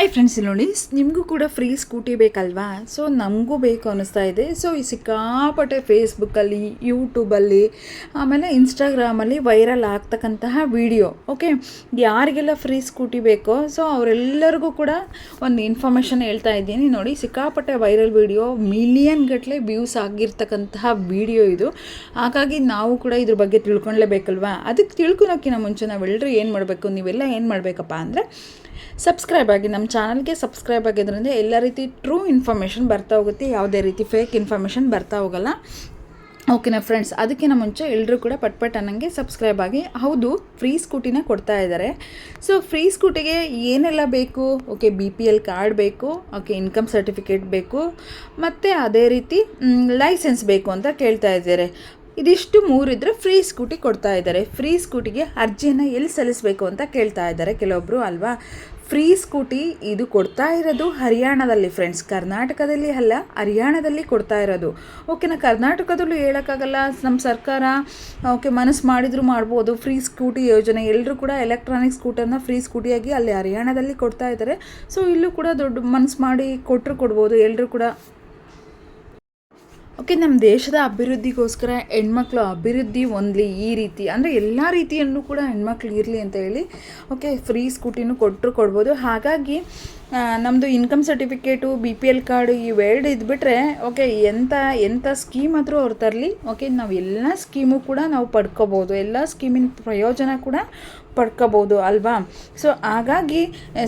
Hi friends ಇಲ್ಲಿ ನೋಡಿ. ನಿಮಗೂ ಕೂಡ ಫ್ರೀ ಸ್ಕೂಟಿ ಬೇಕಲ್ವಾ? ಸೊ ನಮಗೂ ಬೇಕು ಅನ್ನಿಸ್ತಾ ಇದೆ. ಸೊ ಈ ಸಿಕ್ಕಾಪಟ್ಟೆ ಫೇಸ್ಬುಕ್ಕಲ್ಲಿ ಯೂಟ್ಯೂಬಲ್ಲಿ ಆಮೇಲೆ ಇನ್ಸ್ಟಾಗ್ರಾಮಲ್ಲಿ ವೈರಲ್ ಆಗ್ತಕ್ಕಂತಹ ವಿಡಿಯೋ ಓಕೆ ಯಾರಿಗೆಲ್ಲ ಫ್ರೀ ಸ್ಕೂಟಿ ಬೇಕೋ ಸೊ ಅವರೆಲ್ಲರಿಗೂ ಕೂಡ ಒಂದು ಇನ್ಫಾರ್ಮೇಷನ್ ಹೇಳ್ತಾ ಇದ್ದೀನಿ. ನೋಡಿ, ಸಿಕ್ಕಾಪಟ್ಟೆ ವೈರಲ್ ವಿಡಿಯೋ ಮಿಲಿಯನ್ ಗಟ್ಟಲೆ ವ್ಯೂಸ್ ಆಗಿರ್ತಕ್ಕಂತಹ ವಿಡಿಯೋ ಇದು. ಹಾಗಾಗಿ ನಾವು ಕೂಡ ಇದ್ರ ಬಗ್ಗೆ ತಿಳ್ಕೊಳ್ಲೇಬೇಕಲ್ವಾ? ಅದಕ್ಕೆ ತಿಳ್ಕೊಳೋಕ್ಕಿಂತ ಮುಂಚೆ ನಾವೆಲ್ಲರೂ ಏನು ಮಾಡಬೇಕು? ನೀವೆಲ್ಲ ಏನು ಮಾಡಬೇಕಪ್ಪ ಅಂದರೆ ಸಬ್ಸ್ಕ್ರೈಬ್ ಆಗಿ ನಮ್ಮ ಚಾನಲ್ಗೆ ಸಬ್ಸ್ಕ್ರೈಬ್ ಆಗಿದ್ರಿಂದ ಎಲ್ಲ ರೀತಿ ಟ್ರೂ ಇನ್ಫಾರ್ಮೇಷನ್ ಬರ್ತಾ ಹೋಗುತ್ತೆ. ಯಾವುದೇ ರೀತಿ ಫೇಕ್ ಇನ್ಫಾರ್ಮೇಷನ್ ಬರ್ತಾ ಹೋಗಲ್ಲ. ಓಕೆನಾ ಫ್ರೆಂಡ್ಸ್ ಅದಕ್ಕಿಂತ ಮುಂಚೆ ಎಲ್ಲರೂ ಕೂಡ ಪಟ್ ಪಟ್ ಅನ್ನಂಗೆ ಸಬ್ಸ್ಕ್ರೈಬ್ ಆಗಿ, ಹೌದು ಫ್ರೀ ಸ್ಕೂಟಿನ ಕೊಡ್ತಾ ಇದ್ದಾರೆ. ಸೊ ಫ್ರೀ ಸ್ಕೂಟಿಗೆ ಏನೆಲ್ಲ ಬೇಕು? Okay B P L card ಬೇಕು ಓಕೆ ಇನ್ಕಮ್ ಸರ್ಟಿಫಿಕೇಟ್ ಬೇಕು, ಮತ್ತು ಅದೇ ರೀತಿ ಲೈಸೆನ್ಸ್ ಬೇಕು ಅಂತ ಕೇಳ್ತಾ ಇದ್ದಾರೆ. ಇದಿಷ್ಟು ಮೂರಿದ್ರೆ ಫ್ರೀ ಸ್ಕೂಟಿ ಕೊಡ್ತಾ ಇದ್ದಾರೆ. ಫ್ರೀ ಸ್ಕೂಟಿಗೆ ಅರ್ಜಿಯನ್ನು ಎಲ್ಲಿ ಸಲ್ಲಿಸಬೇಕು ಅಂತ ಕೇಳ್ತಾ ಇದ್ದಾರೆ ಕೆಲವೊಬ್ಬರು ಅಲ್ವಾ? ಫ್ರೀ ಸ್ಕೂಟಿ ಇದು ಕೊಡ್ತಾ ಇರೋದು ಹರಿಯಾಣದಲ್ಲಿ ಫ್ರೆಂಡ್ಸ್ ಕರ್ನಾಟಕದಲ್ಲಿ ಅಲ್ಲ, ಹರಿಯಾಣದಲ್ಲಿ ಕೊಡ್ತಾ ಇರೋದು. ಓಕೆನಾ ಕರ್ನಾಟಕದಲ್ಲೂ ಹೇಳೋಕ್ಕಾಗಲ್ಲ. ನಮ್ಮ ಸರ್ಕಾರ ಓಕೆ ಮನಸ್ಸು ಮಾಡಿದರೂ ಮಾಡ್ಬೋದು. ಫ್ರೀ ಸ್ಕೂಟಿ ಯೋಜನೆ. ಎಲ್ಲರೂ ಕೂಡ ಎಲೆಕ್ಟ್ರಾನಿಕ್ ಸ್ಕೂಟರ್ನ ಫ್ರೀ ಸ್ಕೂಟಿಯಾಗಿ ಅಲ್ಲಿ ಹರಿಯಾಣದಲ್ಲಿ ಕೊಡ್ತಾ ಇದ್ದಾರೆ. ಸೊ ಇಲ್ಲೂ ಕೂಡ ದೊಡ್ಡ ಮನಸ್ಸು ಮಾಡಿ ಕೊಟ್ಟರು ಕೊಡ್ಬೋದು. ಎಲ್ಲರೂ ಕೂಡ ಓಕೆ ನಮ್ಮ ದೇಶದ ಅಭಿವೃದ್ಧಿಗೋಸ್ಕರ ಹೆಣ್ಮಕ್ಳು ಅಭಿವೃದ್ಧಿ ಹೊಂದಲಿ ಈ ರೀತಿ, ಅಂದರೆ ಎಲ್ಲ ರೀತಿಯನ್ನು ಕೂಡ ಹೆಣ್ಮಕ್ಳು ಇರಲಿ ಅಂತ ಹೇಳಿ ಓಕೆ ಫ್ರೀ ಸ್ಕೂಟಿನೂ ಕೊಟ್ಟರು ಕೊಡ್ಬೋದು. ಹಾಗಾಗಿ ನಮ್ಮದು income certificate B P L card ಇವೆರಡು ಇದ್ಬಿಟ್ರೆ ಓಕೆ ಎಂಥ ಎಂಥ ಸ್ಕೀಮ್ ಆದರೂ ಅವ್ರು ತರಲಿ ಓಕೆ ನಾವು ಎಲ್ಲ ಸ್ಕೀಮು ಕೂಡ ನಾವು ಪಡ್ಕೋಬೋದು. ಎಲ್ಲ ಸ್ಕೀಮಿನ ಪ್ರಯೋಜನ ಕೂಡ ಪಡ್ಕೋಬೋದು ಅಲ್ವಾ? ಸೊ ಹಾಗಾಗಿ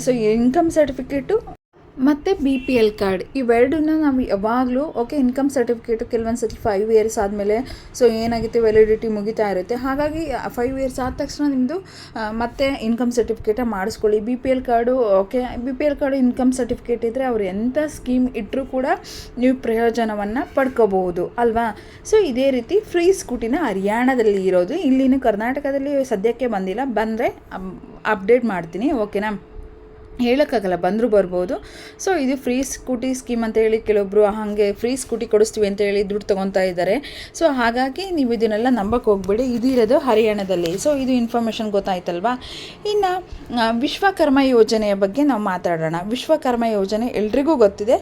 ಸೊ ಇನ್ಕಮ್ ಸರ್ಟಿಫಿಕೇಟು ಮತ್ತು ಬಿ ಪಿ ಎಲ್ ಕಾರ್ಡ್ ಇವೆರಡನ್ನ ನಾವು ಯಾವಾಗಲೂ ಓಕೆ ಇನ್ಕಮ್ ಸರ್ಟಿಫಿಕೇಟು ಕೆಲವೊಂದು ಸರ್ತಿ ಫೈವ್ ಇಯರ್ಸ್ ಆದಮೇಲೆ ಸೊ ಏನಾಗುತ್ತೆ ವ್ಯಾಲಿಡಿಟಿ ಮುಗಿತಾ ಇರುತ್ತೆ. ಹಾಗಾಗಿ ಫೈವ್ ಇಯರ್ಸ್ ಆದ ತಕ್ಷಣ ನಿಮ್ಮದು ಮತ್ತೆ ಇನ್ಕಮ್ ಸರ್ಟಿಫಿಕೇಟ ಮಾಡಿಸ್ಕೊಳ್ಳಿ. B P L card okay B P L card income certificate ಇದ್ದರೆ ಅವರು ಎಂಥ ಸ್ಕೀಮ್ ಇಟ್ಟರೂ ಕೂಡ ನೀವು ಪ್ರಯೋಜನವನ್ನು ಪಡ್ಕೋಬಹುದು, ಅಲ್ವಾ? ಸೊ ಇದೇ ರೀತಿ ಫ್ರೀ ಸ್ಕೂಟಿನ ಹರಿಯಾಣದಲ್ಲಿ ಇರೋದು. ಇಲ್ಲಿನ ಕರ್ನಾಟಕದಲ್ಲಿ ಸದ್ಯಕ್ಕೆ ಬಂದಿಲ್ಲ. ಬಂದರೆ ಅಪ್ಡೇಟ್ ಮಾಡ್ತೀನಿ ಓಕೆನಾ ಹೇಳೋಕ್ಕಾಗಲ್ಲ, ಬಂದರೂ ಬರ್ಬೋದು. ಸೊ ಇದು ಫ್ರೀ ಸ್ಕೂಟಿ ಸ್ಕೀಮ್ ಅಂತ ಹೇಳಿ ಕೆಲವೊಬ್ಬರು ಹಾಗೆ ಫ್ರೀ ಸ್ಕೂಟಿ ಕೊಡಿಸ್ತೀವಿ ಅಂತ ಹೇಳಿ ದುಡ್ಡು ತೊಗೊತಾ ಇದ್ದಾರೆ. ಸೊ ಹಾಗಾಗಿ ನೀವು ಇದನ್ನೆಲ್ಲ ನಂಬಕ್ಕೆ ಹೋಗ್ಬೇಡಿ. ಇದು ಇರೋದು ಹರಿಯಾಣದಲ್ಲಿ. ಸೊ ಇದು ಇನ್ಫಾರ್ಮೇಷನ್ ಗೊತ್ತಾಯ್ತಲ್ವಾ? ಇನ್ನು ವಿಶ್ವಕರ್ಮ ಯೋಜನೆಯ ಬಗ್ಗೆ ನಾವು ಮಾತಾಡೋಣ. ವಿಶ್ವಕರ್ಮ ಯೋಜನೆ ಎಲ್ರಿಗೂ ಗೊತ್ತಿದೆ.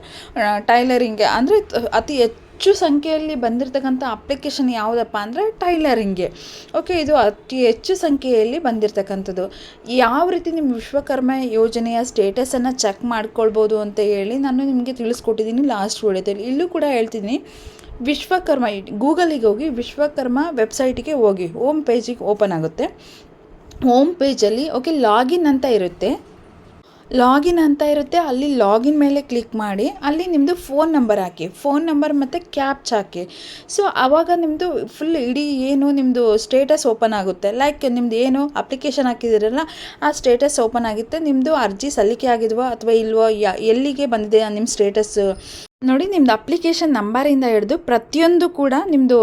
ಟೈಲರಿಂಗ್ ಅಂದರೆ ಅತಿ ಹೆಚ್ಚು ಹೆಚ್ಚು ಸಂಖ್ಯೆಯಲ್ಲಿ ಬಂದಿರತಕ್ಕಂಥ ಅಪ್ಲಿಕೇಶನ್ ಯಾವುದಪ್ಪ ಅಂದರೆ ಟೈಲರಿಂಗ್ಗೆ ಓಕೆ ಇದು ಅತಿ ಹೆಚ್ಚು ಸಂಖ್ಯೆಯಲ್ಲಿ ಬಂದಿರತಕ್ಕಂಥದ್ದು. ಯಾವ ರೀತಿ ನಿಮ್ಮ ವಿಶ್ವಕರ್ಮ ಯೋಜನೆಯ ಸ್ಟೇಟಸನ್ನು ಚೆಕ್ ಮಾಡ್ಕೊಳ್ಬೋದು ಅಂತ ಹೇಳಿ ನಾನು ನಿಮಗೆ ತಿಳಿಸ್ಕೊಟ್ಟಿದ್ದೀನಿ ಲಾಸ್ಟ್ ವಿಡಿಯೋದಲ್ಲಿ ಇಲ್ಲೂ ಕೂಡ ಹೇಳ್ತಿದ್ದೀನಿ ವಿಶ್ವಕರ್ಮ, ಗೂಗಲಿಗೆ ಹೋಗಿ ವಿಶ್ವಕರ್ಮ ವೆಬ್ಸೈಟಿಗೆ ಹೋಗಿ ಹೋಮ್ ಪೇಜಿಗೆ ಓಪನ್ ಆಗುತ್ತೆ. ಹೋಮ್ ಪೇಜಲ್ಲಿ ಓಕೆ ಲಾಗಿನ್ ಅಂತ ಇರುತ್ತೆ. ಲಾಗಿನ್ ಅಂತ ಇರುತ್ತೆ, ಅಲ್ಲಿ ಲಾಗಿನ್ ಮೇಲೆ ಕ್ಲಿಕ್ ಮಾಡಿ, ಅಲ್ಲಿ ನಿಮ್ಮದು ಫೋನ್ ನಂಬರ್ ಹಾಕಿ, ಫೋನ್ ನಂಬರ್ ಮತ್ತು ಕ್ಯಾಪ್ಚ್ ಹಾಕಿ. ಸೊ ಆವಾಗ ನಿಮ್ಮದು ಫುಲ್ ಇಡೀ ಏನು ನಿಮ್ಮದು ಸ್ಟೇಟಸ್ ಓಪನ್ ಆಗುತ್ತೆ. ಲೈಕ್ ನಿಮ್ಮದು ಏನು ಅಪ್ಲಿಕೇಶನ್ ಹಾಕಿದಿರಲ್ಲ, ಆ ಸ್ಟೇಟಸ್ ಓಪನ್ ಆಗುತ್ತೆ. ನಿಮ್ಮದು ಅರ್ಜಿ ಸಲ್ಲಿಕೆ ಆಗಿದ್ವೋ ಅಥವಾ ಇಲ್ವೋ ಎಲ್ಲಿಗೆ ಬಂದಿದೆ ನಿಮ್ಮ ಸ್ಟೇಟಸ್ ನೋಡಿ, ನಿಮ್ದು ಅಪ್ಲಿಕೇಶನ್ ನಂಬರಿಂದ ಹಿಡಿದು ಪ್ರತಿಯೊಂದು ಕೂಡ ನಿಮ್ಮದು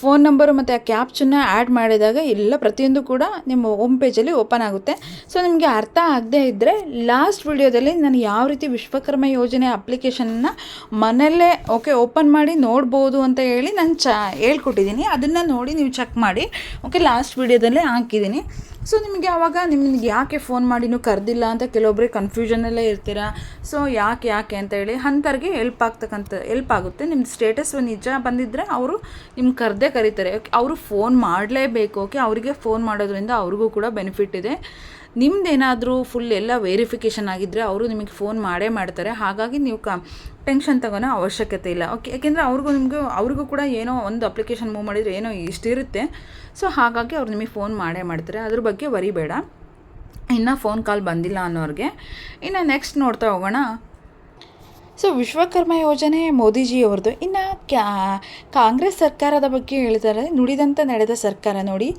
ಫೋನ್ ನಂಬರು ಮತ್ತು ಆ ಕ್ಯಾಪ್ಚನ್ನ ಆ್ಯಡ್ ಮಾಡಿದಾಗ ಎಲ್ಲ ಪ್ರತಿಯೊಂದು ಕೂಡ ನಿಮ್ಮ ಹೋಮ್ ಪೇಜಲ್ಲಿ ಓಪನ್ ಆಗುತ್ತೆ. ಸೊ ನಿಮಗೆ ಅರ್ಥ ಆಗದೇ ಇದ್ದರೆ ಲಾಸ್ಟ್ ವಿಡಿಯೋದಲ್ಲಿ ನಾನು ಯಾವ ರೀತಿ ವಿಶ್ವಕರ್ಮ ಯೋಜನೆ ಅಪ್ಲಿಕೇಶನ್ನ ಮನೆಯಲ್ಲೇ ಓಕೆ ಓಪನ್ ಮಾಡಿ ನೋಡ್ಬೋದು ಅಂತ ಹೇಳಿ ನಾನು ಚ ಹೇಳ್ಕೊಟ್ಟಿದ್ದೀನಿ. ಅದನ್ನು ನೋಡಿ ನೀವು ಚೆಕ್ ಮಾಡಿ. ಓಕೆ ಲಾಸ್ಟ್ ವಿಡಿಯೋದಲ್ಲೇ ಹಾಕಿದ್ದೀನಿ. ಸೊ ನಿಮಗೆ ಆವಾಗ ನಿಮಗೆ ಯಾಕೆ ಫೋನ್ ಮಾಡಿನೂ ಕರೆದಿಲ್ಲ ಅಂತ ಕೆಲವೊಬ್ಬರಿಗೆ ಕನ್ಫ್ಯೂಷನಲ್ಲೇ ಇರ್ತೀರಾ? ಸೊ ಯಾಕೆ ಯಾಕೆ ಅಂತ ಹೇಳಿ ಅಂಥವ್ರಿಗೆ ಹೆಲ್ಪ್ ಆಗ್ತಕ್ಕಂಥ ಹೆಲ್ಪ್ ಆಗುತ್ತೆ. ನಿಮ್ಮ ಸ್ಟೇಟಸ್ ನಿಜ ಬಂದಿದ್ದರೆ ಅವರು ನಿಮ್ಗೆ ಕರೆದೇ ಕರೀತಾರೆ. ಅವರು ಫೋನ್ ಮಾಡಲೇಬೇಕು. ಓಕೆ ಅವರಿಗೆ ಫೋನ್ ಮಾಡೋದ್ರಿಂದ ಅವ್ರಿಗೂ ಕೂಡ ಬೆನಿಫಿಟ್ ಇದೆ. ನಿಮ್ದೇನಾದರೂ ಫುಲ್ ಎಲ್ಲ ವೆರಿಫಿಕೇಷನ್ ಆಗಿದ್ದರೆ ಅವರು ನಿಮಗೆ ಫೋನ್ ಮಾಡೇ ಮಾಡ್ತಾರೆ. ಹಾಗಾಗಿ ನೀವು ಕ ಟೆನ್ಷನ್ ತಗೋನೋ ಅವಶ್ಯಕತೆ ಇಲ್ಲ. ಓಕೆ ಯಾಕೆಂದರೆ ಅವ್ರಿಗೂ ನಿಮಗೂ, ಅವ್ರಿಗೂ ಕೂಡ ಏನೋ ಒಂದು ಅಪ್ಲಿಕೇಶನ್ ಮೂವ್ ಮಾಡಿದರೆ ಏನೋ ಇಷ್ಟಿರುತ್ತೆ. ಸೊ ಹಾಗಾಗಿ ಅವ್ರು ನಿಮಗೆ ಫೋನ್ ಮಾಡೇ ಮಾಡ್ತಾರೆ. ಅದ್ರ ಬಗ್ಗೆ ವರಿಬೇಡ. ಇನ್ನು ಫೋನ್ ಕಾಲ್ ಬಂದಿಲ್ಲ ಅನ್ನೋರಿಗೆ. ಇನ್ನು ನೆಕ್ಸ್ಟ್ ನೋಡ್ತಾ ಹೋಗೋಣ. ಸೊ ವಿಶ್ವಕರ್ಮ ಯೋಜನೆ ಮೋದಿಜಿಯವ್ರದ್ದು ಇನ್ನು ಕ್ಯಾ, ಕಾಂಗ್ರೆಸ್ ಸರ್ಕಾರದ ಬಗ್ಗೆ ಹೇಳ್ತಾರೆ. ನುಡಿದಂತೆ ನಡೆದ ಸರ್ಕಾರ ನೋಡಿ.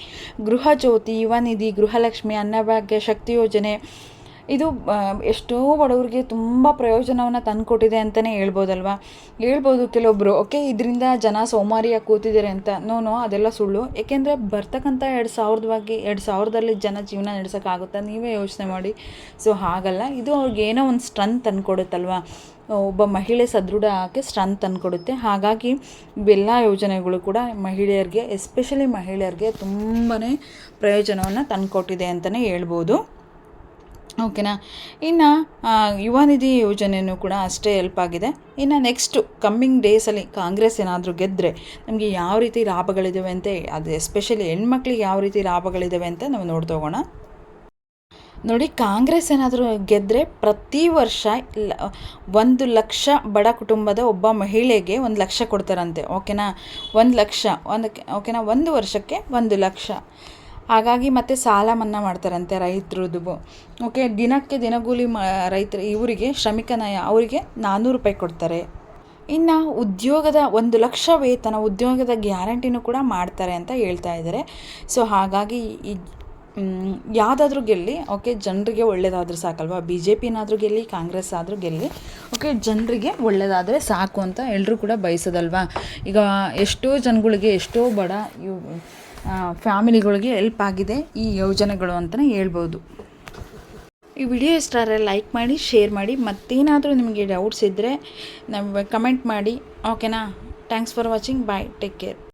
ಗೃಹ ಜ್ಯೋತಿ, ಯುವ ನಿಧಿ ಗೃಹಲಕ್ಷ್ಮಿ ಅನ್ನಭಾಗ್ಯ ಶಕ್ತಿ ಯೋಜನೆ. ಇದು ಎಷ್ಟೋ ಬಡವರಿಗೆ ತುಂಬ ಪ್ರಯೋಜನವನ್ನು ತಂದುಕೊಟ್ಟಿದೆ ಅಂತಲೇ ಹೇಳ್ಬೋದಲ್ವಾ? ಹೇಳ್ಬೋದು ಕೆಲವೊಬ್ಬರು ಓಕೆ, ಇದರಿಂದ ಜನ ಸೋಮಾರಿಯಾಗಿ ಕೂತಿದ್ದಾರೆ ಅಂತ. ನೋ ನೋ, ಅದೆಲ್ಲ ಸುಳ್ಳು. ಏಕೆಂದರೆ ಬರ್ತಕ್ಕಂಥ ಎರಡು ಸಾವಿರದ ಎರಡು ಸಾವಿರದಲ್ಲಿ ಜನ ಜೀವನ ನಡೆಸೋಕ್ಕಾಗುತ್ತಾ? ನೀವೇ ಯೋಚನೆ ಮಾಡಿ. ಸೊ, ಹಾಗಲ್ಲ. ಇದು ಅವ್ರಿಗೆ ಏನೋ ಒಂದು ಸ್ಟ್ರೆಂತ್ ತಂದುಕೊಡುತ್ತಲ್ವಾ ಒಬ್ಬ ಮಹಿಳೆ ಸದೃಢ ಆಕೆ ಸ್ಟ್ರೆಂತ್ ತಂದುಕೊಡುತ್ತೆ ಹಾಗಾಗಿ ಇವೆಲ್ಲ ಯೋಜನೆಗಳು ಕೂಡ ಮಹಿಳೆಯರಿಗೆ ಎಸ್ಪೆಷಲಿ ಮಹಿಳೆಯರಿಗೆ ತುಂಬಾ ಪ್ರಯೋಜನವನ್ನು ತಂದುಕೊಟ್ಟಿದೆ ಅಂತಲೇ ಹೇಳ್ಬೋದು. ಓಕೆನಾ ಇನ್ನು ಯುವ ನಿಧಿ ಯೋಜನೆಯೂ ಕೂಡ ಅಷ್ಟೇ ಹೆಲ್ಪ್ ಆಗಿದೆ. ಇನ್ನು ನೆಕ್ಸ್ಟು ಕಮ್ಮಿಂಗ್ ಡೇಸಲ್ಲಿ ಕಾಂಗ್ರೆಸ್ ಏನಾದರೂ ಗೆದ್ದರೆ ನಮಗೆ ಯಾವ ರೀತಿ ಲಾಭಗಳಿದ್ದಾವೆ ಅಂತ, ಅದು ಎಸ್ಪೆಷಲಿ ಹೆಣ್ಮಕ್ಳಿಗೆ ಯಾವ ರೀತಿ ಲಾಭಗಳಿದ್ದಾವೆ ಅಂತ ನಾವು ನೋಡ್ತೋಗೋಣ ನೋಡಿ, ಕಾಂಗ್ರೆಸ್ ಏನಾದರೂ ಗೆದ್ದರೆ ಪ್ರತಿ ವರ್ಷ ಲ- ಒಂದು ಲಕ್ಷ ಬಡ ಕುಟುಂಬದ ಒಬ್ಬ ಮಹಿಳೆಗೆ ಒಂದು ಲಕ್ಷ ಕೊಡ್ತಾರಂತೆ, ಓಕೆನಾ? ಒಂದು ಲಕ್ಷ, ಒಂದು ಓಕೆನಾ? ಒಂದು ವರ್ಷಕ್ಕೆ ಒಂದು ಲಕ್ಷ. ಹಾಗಾಗಿ ಮತ್ತೆ ಸಾಲ ಮನ್ನಾ ಮಾಡ್ತಾರಂತೆ ರೈತರದ್ದು ಓಕೆ, ದಿನಕ್ಕೆ ದಿನಗೂಲಿ ಮ, ರೈತರು, ಇವರಿಗೆ ಶ್ರಮಿಕ ನಾಯ ಅವರಿಗೆ ನಾನ್ನೂರು ರೂಪಾಯಿ ಕೊಡ್ತಾರೆ. ಇನ್ನು ಉದ್ಯೋಗದ ಒಂದು ಲಕ್ಷ ವೇತನ, ಉದ್ಯೋಗದ ಗ್ಯಾರಂಟಿನೂ ಕೂಡ ಮಾಡ್ತಾರೆ ಅಂತ ಹೇಳ್ತಾ ಇದ್ದಾರೆ. ಸೊ, ಹಾಗಾಗಿ ಈ ಯಾವುದಾದ್ರೂ ಗೆಲ್ಲಿ ಓಕೆ ಜನರಿಗೆ ಒಳ್ಳೇದಾದರೂ ಸಾಕಲ್ವಾ? ಬಿ ಜೆ ಪಿನಾದರೂ ಗೆಲ್ಲಿ ಕಾಂಗ್ರೆಸ್ ಆದರೂ ಗೆಲ್ಲಿ ಓಕೆ ಜನರಿಗೆ ಒಳ್ಳೆಯದಾದರೆ ಸಾಕು ಅಂತ ಎಲ್ಲರೂ ಕೂಡ ಬಯಸೋದಲ್ವಾ? ಈಗ ಎಷ್ಟೋ ಜನಗಳಿಗೆ ಎಷ್ಟೋ ಬಡ ಫ್ಯಾಮಿಲಿಗಳಿಗೆ ಹೆಲ್ಪ್ ಆಗಿದೆ ಈ ಯೋಜನೆಗಳು ಅಂತಲೇ ಹೇಳ್ಬೋದು. ಈ ವಿಡಿಯೋ ಇಷ್ಟ ಆದರೆ ಲೈಕ್ ಮಾಡಿ ಶೇರ್ ಮಾಡಿ, ಮತ್ತೇನಾದರೂ ನಿಮಗೆ ಡೌಟ್ಸ್ ಇದ್ದರೆ ನಾವು ಕಮೆಂಟ್ ಮಾಡಿ ಓಕೆನಾ thanks for watching bye take care